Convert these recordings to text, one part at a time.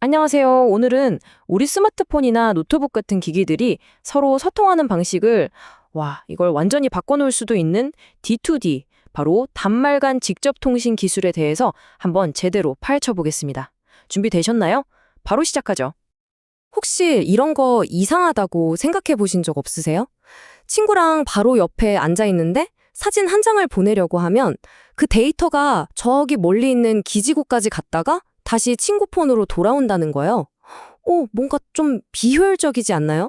안녕하세요. 오늘은 우리 스마트폰이나 노트북 같은 기기들이 서로 소통하는 방식을 와, 이걸 완전히 바꿔놓을 수도 있는 D2D, 바로 단말간 직접 통신 기술에 대해서 한번 제대로 파헤쳐 보겠습니다. 준비되셨나요? 바로 시작하죠. 혹시 이런 거 이상하다고 생각해 보신 적 없으세요? 친구랑 바로 옆에 앉아 있는데 사진 한 장을 보내려고 하면 그 데이터가 저기 멀리 있는 기지국까지 갔다가 다시 친구 폰으로 돌아온다는 거예요. 오, 뭔가 좀 비효율적이지 않나요?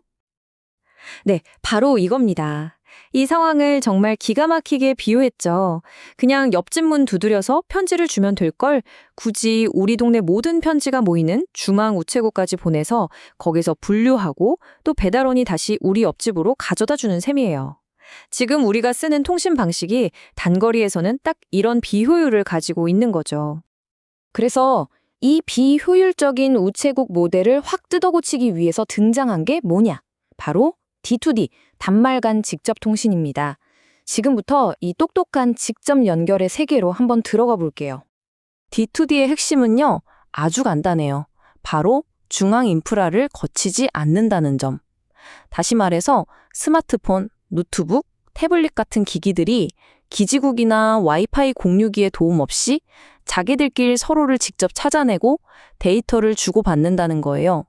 네, 바로 이겁니다. 이 상황을 정말 기가 막히게 비유했죠. 그냥 옆집 문 두드려서 편지를 주면 될 걸 굳이 우리 동네 모든 편지가 모이는 중앙 우체국까지 보내서 거기서 분류하고 또 배달원이 다시 우리 옆집으로 가져다 주는 셈이에요. 지금 우리가 쓰는 통신 방식이 단거리에서는 딱 이런 비효율을 가지고 있는 거죠. 그래서 이 비효율적인 우체국 모델을 확 뜯어고치기 위해서 등장한 게 뭐냐? 바로 D2D, 단말간 직접 통신입니다. 지금부터 이 똑똑한 직접 연결의 세계로 한번 들어가 볼게요. D2D의 핵심은요, 아주 간단해요. 바로 중앙 인프라를 거치지 않는다는 점. 다시 말해서 스마트폰, 노트북, 태블릿 같은 기기들이 기지국이나 와이파이 공유기의 도움 없이 자기들끼리 서로를 직접 찾아내고 데이터를 주고받는다는 거예요.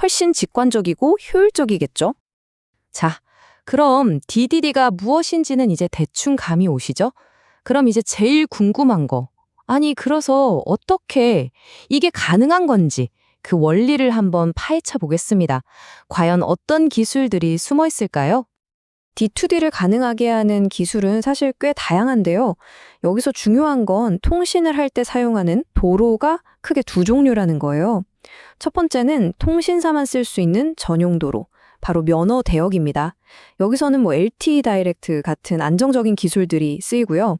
훨씬 직관적이고 효율적이겠죠? 자, 그럼 DDD가 무엇인지는 이제 대충 감이 오시죠? 그럼 이제 제일 궁금한 거. 아니, 그래서 어떻게 이게 가능한 건지 그 원리를 한번 파헤쳐 보겠습니다. 과연 어떤 기술들이 숨어 있을까요? D2D를 가능하게 하는 기술은 사실 꽤 다양한데요. 여기서 중요한 건 통신을 할 때 사용하는 도로가 크게 두 종류라는 거예요. 첫 번째는 통신사만 쓸 수 있는 전용 도로, 바로 면허 대역입니다. 여기서는 뭐 LTE 다이렉트 같은 안정적인 기술들이 쓰이고요.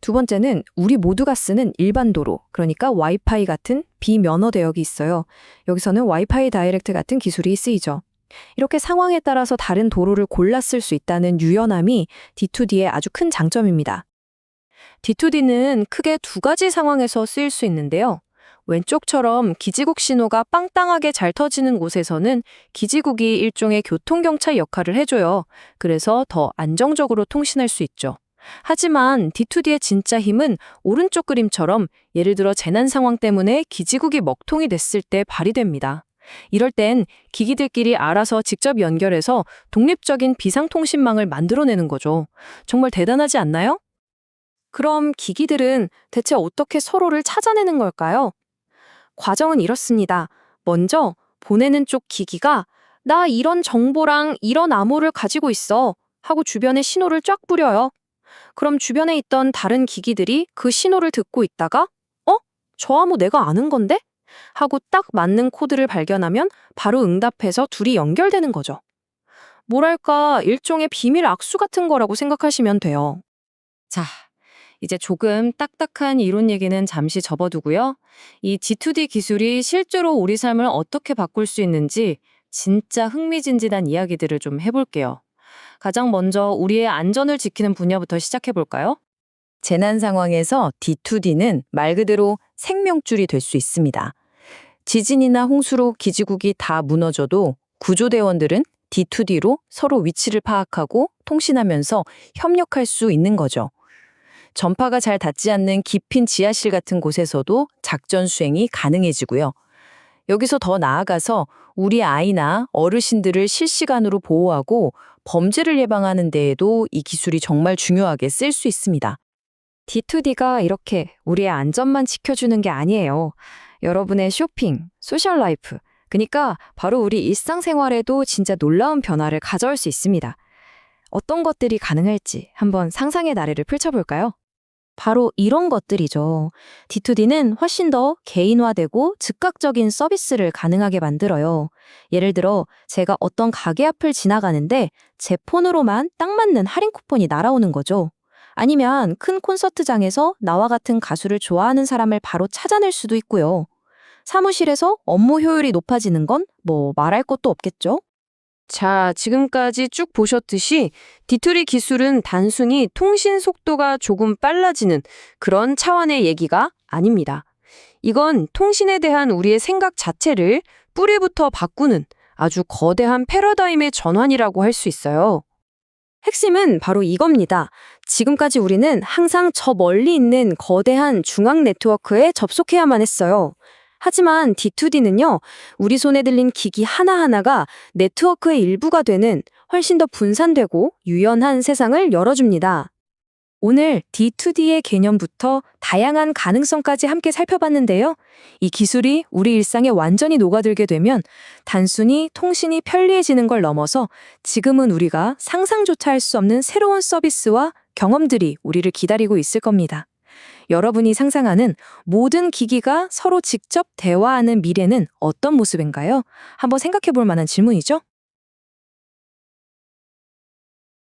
두 번째는 우리 모두가 쓰는 일반 도로, 그러니까 와이파이 같은 비면허 대역이 있어요. 여기서는 와이파이 다이렉트 같은 기술이 쓰이죠. 이렇게 상황에 따라서 다른 도로를 쓸수 있다는 유연함이 D2D의 아주 큰 장점입니다. D2D는 크게 두 가지 상황에서 쓰일 수 있는데요. 왼쪽처럼 기지국 신호가 빵땅하게 잘 터지는 곳에서는 기지국이 일종의 교통경찰 역할을 해줘요. 그래서 더 안정적으로 통신할 수 있죠. 하지만 D2D의 진짜 힘은 오른쪽 그림처럼 예를 들어 재난 상황 때문에 기지국이 먹통이 됐을 때 발휘됩니다. 이럴 땐 기기들끼리 알아서 직접 연결해서 독립적인 비상통신망을 만들어내는 거죠. 정말 대단하지 않나요? 그럼 기기들은 대체 어떻게 서로를 찾아내는 걸까요? 과정은 이렇습니다. 먼저 보내는 쪽 기기가 나 이런 정보랑 이런 암호를 가지고 있어 하고 주변에 신호를 쫙 뿌려요. 그럼 주변에 있던 다른 기기들이 그 신호를 듣고 있다가 어? 저 암호 내가 아는 건데? 하고 딱 맞는 코드를 발견하면 바로 응답해서 둘이 연결되는 거죠. 뭐랄까, 일종의 비밀 악수 같은 거라고 생각하시면 돼요. 자, 이제 조금 딱딱한 이론 얘기는 잠시 접어두고요. 이 G2D 기술이 실제로 우리 삶을 어떻게 바꿀 수 있는지 진짜 흥미진진한 이야기들을 좀 해볼게요. 가장 먼저 우리의 안전을 지키는 분야부터 시작해볼까요? 재난 상황에서 D2D는 말 그대로 생명줄이 될 수 있습니다. 지진이나 홍수로 기지국이 다 무너져도 구조대원들은 D2D로 서로 위치를 파악하고 통신하면서 협력할 수 있는 거죠. 전파가 잘 닿지 않는 깊은 지하실 같은 곳에서도 작전 수행이 가능해지고요. 여기서 더 나아가서 우리 아이나 어르신들을 실시간으로 보호하고 범죄를 예방하는 데에도 이 기술이 정말 중요하게 쓸 수 있습니다. D2D가 이렇게 우리의 안전만 지켜주는 게 아니에요. 여러분의 쇼핑, 소셜 라이프, 그러니까 바로 우리 일상생활에도 진짜 놀라운 변화를 가져올 수 있습니다. 어떤 것들이 가능할지 한번 상상의 나래를 펼쳐볼까요? 바로 이런 것들이죠. D2D는 훨씬 더 개인화되고 즉각적인 서비스를 가능하게 만들어요. 예를 들어 제가 어떤 가게 앞을 지나가는데 제 폰으로만 딱 맞는 할인 쿠폰이 날아오는 거죠. 아니면 큰 콘서트장에서 나와 같은 가수를 좋아하는 사람을 바로 찾아낼 수도 있고요. 사무실에서 업무 효율이 높아지는 건 뭐 말할 것도 없겠죠? 자, 지금까지 쭉 보셨듯이 디투리 기술은 단순히 통신 속도가 조금 빨라지는 그런 차원의 얘기가 아닙니다. 이건 통신에 대한 우리의 생각 자체를 뿌리부터 바꾸는 아주 거대한 패러다임의 전환이라고 할 수 있어요. 핵심은 바로 이겁니다. 지금까지 우리는 항상 저 멀리 있는 거대한 중앙 네트워크에 접속해야만 했어요. 하지만 D2D는요, 우리 손에 들린 기기 하나하나가 네트워크의 일부가 되는 훨씬 더 분산되고 유연한 세상을 열어줍니다. 오늘 D2D의 개념부터 다양한 가능성까지 함께 살펴봤는데요. 이 기술이 우리 일상에 완전히 녹아들게 되면 단순히 통신이 편리해지는 걸 넘어서 지금은 우리가 상상조차 할 수 없는 새로운 서비스와 경험들이 우리를 기다리고 있을 겁니다. 여러분이 상상하는 모든 기기가 서로 직접 대화하는 미래는 어떤 모습인가요? 한번 생각해 볼 만한 질문이죠?